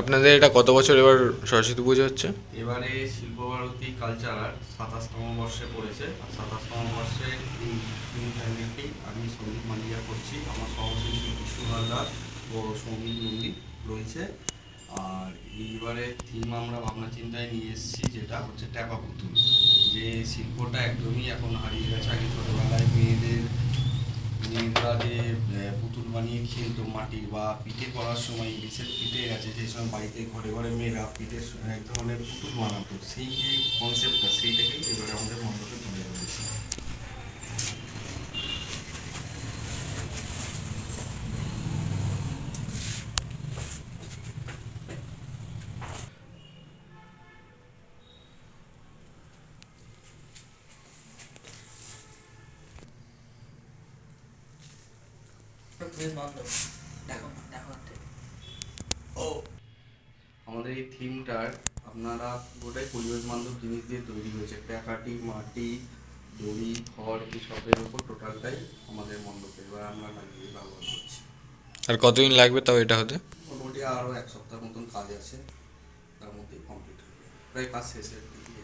আপনাদের এটা কত বছর এবার সরস্বতী পুজো হচ্ছে? এবারে শিল্পভারতী কালচারাল সাতাশতম বর্ষে পড়েছে। আর সাতাশতম বর্ষে আমি সংগীত মালিয়া করছি। আমার সহশিল্পী বিষ্ণু হালদার ও সংগীত নন্দী রয়েছে। আর এইবারে থিম আমরা ভাবনা চিন্তায় নিয়ে এসেছি, যেটা হচ্ছে ট্যাপা পুতুল। যে শিল্পটা একদমই এখন হারিয়ে গেছে। আগে ছোটোবেলায় মেয়েদের, মেয়েরা যে বানিয়ে খেলতো মাটির বা পিঠে করার সময় বিশেষ পিঠে গেছে, যে সময় বাড়িতে ঘরে ঘরে মেয়েরা পিঠে এক ধরনের পুতুল বানাতো। সেই যে কনসেপ্টটা সেইটাকেই এবারে আমাদের মণ্ডপে তুলে ধরেছি। বেশ বন্ধ দেখো দেখো ও। আমাদের এই থিমটার আপনারা পুরোটাই পরিবেশ বান্ধব জিনিস দিয়ে তৈরি হয়েছে। প্যাকাটি মাটি দড়ি খড় এসবের উপর টোটালটাই আমাদের মণ্ডপে। এবার আমরা লাগিয়ে ব্যবহার করছি। আর কতদিন লাগবে তাও এটা হতে? মোটামুটি আরও এক সপ্তাহ মতন কাজ আছে। তার মধ্যেই কমপ্লিট হবে প্রায় কাজ শেষের দিকে